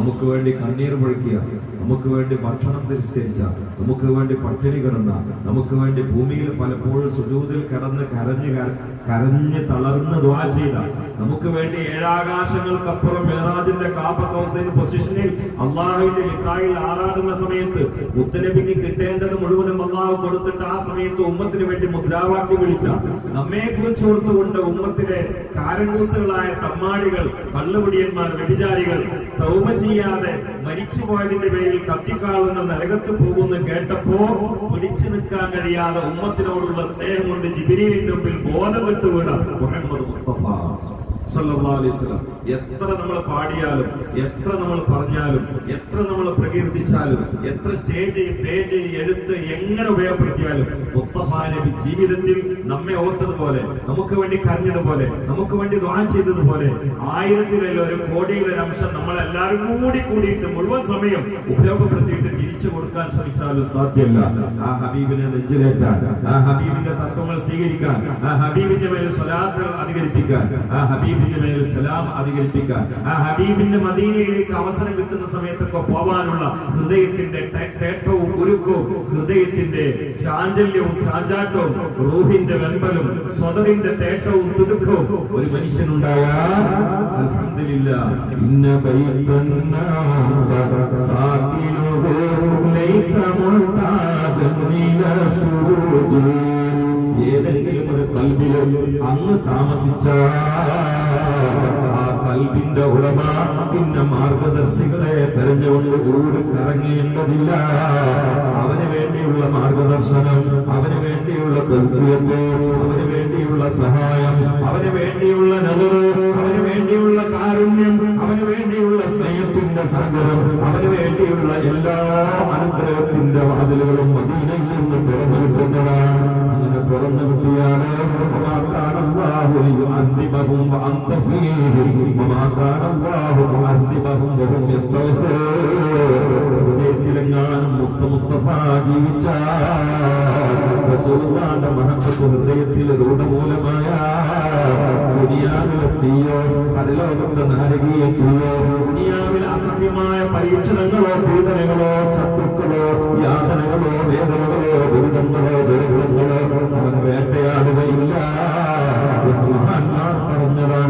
നമുക്ക് വേണ്ടി കണ്ണീർ പൊഴിക്കുക നമുക്ക് വേണ്ടി ഭക്ഷണം തിരസ്കരിച്ച നമുക്ക് വേണ്ടി പട്ടിണി കിടന്ന നമുക്ക് വേണ്ടി ഭൂമിയിൽ പലപ്പോഴും സുജൂതിൽ കിടന്ന് കരഞ്ഞ് കര- കരഞ്ഞ് തളർന്ന് ദ്വാ ചെയ്ത നമുക്ക് വേണ്ടി ഏഴാകാശങ്ങൾക്കപ്പുറം മെഹറാജിന്റെ കാപ്പ പൊസിഷനിൽ അള്ളാഹുവിന്റെ ലിക്കായിൽ ആറാടുന്ന സമയത്ത് മുത്തലബിക്ക് കിട്ടേണ്ടത് മുഴുവനും അള്ളാഹു കൊടുത്തിട്ട് ആ സമയത്ത് ഉമ്മത്തിന് വേണ്ടി മുദ്രാവാക്യം വിളിച്ച. നമ്മെ കുറിച്ച് ഓർത്തുകൊണ്ട് ഉമ്മത്തിലെ കാരങ്കൂസുകളായ തമ്മാടികൾ കള്ളുപിടിയന്മാർ വ്യഭിചാരികൾ തൗമ ചെയ്യാതെ മരിച്ചു പോയതിന്റെ പേരിൽ കത്തിക്കാളുന്ന നരകത്ത് പോകുന്നു കേട്ടപ്പോ പിടിച്ചു നിൽക്കാൻ കഴിയാതെ ഉമ്മത്തിനോടുള്ള സ്നേഹം കൊണ്ട് ജിബിരിയിൽ മുമ്പിൽ ബോധം വിട്ടുവിട മുഹമ്മദ് മുസ്തഫ. അലൈഹി എത്ര നമ്മൾ പാടിയാലും എത്ര നമ്മൾ പറഞ്ഞാലും എത്ര നമ്മൾ പ്രകീർത്തിച്ചാലും എത്ര സ്റ്റേജ് പേജ് എഴുത്ത് എങ്ങനെ ഉപയോഗപ്പെടുത്തിയാലും മുസ്തഫ നബി ജീവിതത്തിൽ നമ്മെ ഓർത്തതുപോലെ നമുക്ക് വേണ്ടി കരഞ്ഞതുപോലെ നമുക്ക് വേണ്ടി ദ്വാ ചെയ്തതുപോലെ ആയിരത്തിലല്ല ഒരു കോടിയിലൊരു അംശം നമ്മളെല്ലാവരും കൂടി കൂടിയിട്ട് മുഴുവൻ സമയം ഉപയോഗപ്പെടുത്തിയിട്ട് തിരിച്ചു കൊടുക്കാൻ ശ്രമിച്ചാലും സാധ്യമല്ല. ആ ഹബീബിനെ നെഞ്ചിലേറ്റാൻ ആ ഹബീബിന്റെ തത്വങ്ങൾ സ്വീകരിക്കാൻ ആ ഹബീബിന്റെ മേൽ സ്വലാത്തുകൾ അധികരിപ്പിക്കാൻ ആ ഹബീബിന്റെ മേൽ സലാം അധികരിപ്പിക്കാൻ. ആ ഹബീബിന്റെ മദീനയിലേക്ക് അവസരം കിട്ടുന്ന സമയത്തൊക്കെ പോവാനുള്ള ഹൃദയത്തിന്റെ തേട്ടവും ഉരുക്കവും ഹൃദയത്തിന്റെ ചാഞ്ചല്യവും ചാഞ്ചാട്ടവും റൂഹിന്റെ വെമ്പലും സ്വതറിന്റെ തേട്ടവും തുടുക്കവും ഒരു മനുഷ്യനുണ്ടായാൽ അൽഹംദുലില്ലാ ഇന്ന ഏതെങ്കിലും ഒരു കൽബിലും അന്ന് താമസിച്ച ആ ഉടമ പിന്നെ മാർഗദർശികളെ തെരഞ്ഞുകൊണ്ട് ഊര് കറങ്ങേണ്ടതില്ല അവന് വേണ്ടിയുള്ള മാർഗദർശനം അവന് വേണ്ടിയുള്ള തസ്തിയത്ത് അവന് വേണ്ടിയുള്ള സഹായം അവന് വേണ്ടിയുള്ള നല്ലത് അവന് വേണ്ടിയുള്ള കാരുണ്യം അവന് വേണ്ടിയുള്ള സ്നേഹത്തിന്റെ സങ്കരം അവന് വേണ്ടിയുള്ള എല്ലാ അനുഗ്രഹത്തിന്റെ വാതിലുകളും മദീനയിൽ الله ليعذبهم وأنت فيهم وما كان الله معذبهم وهم يستغفرون ഹൃദയത്തിലെങ്ങാനും മുസ്ത മുസ്തഫ ജീവിച്ച റസൂലുള്ളാന്റെ മഹത്വ ഹൃദയത്തിൽ രൂഢമൂലമായ ദുനിയാവിലെ തീയോ പരലോകത്തെ നാരകീയ തീയോ ദുനിയാവിലെ അസഹ്യമായ പരീക്ഷണങ്ങളോ പീഡനങ്ങളോ ശത്രുക്കളോ অন্যরা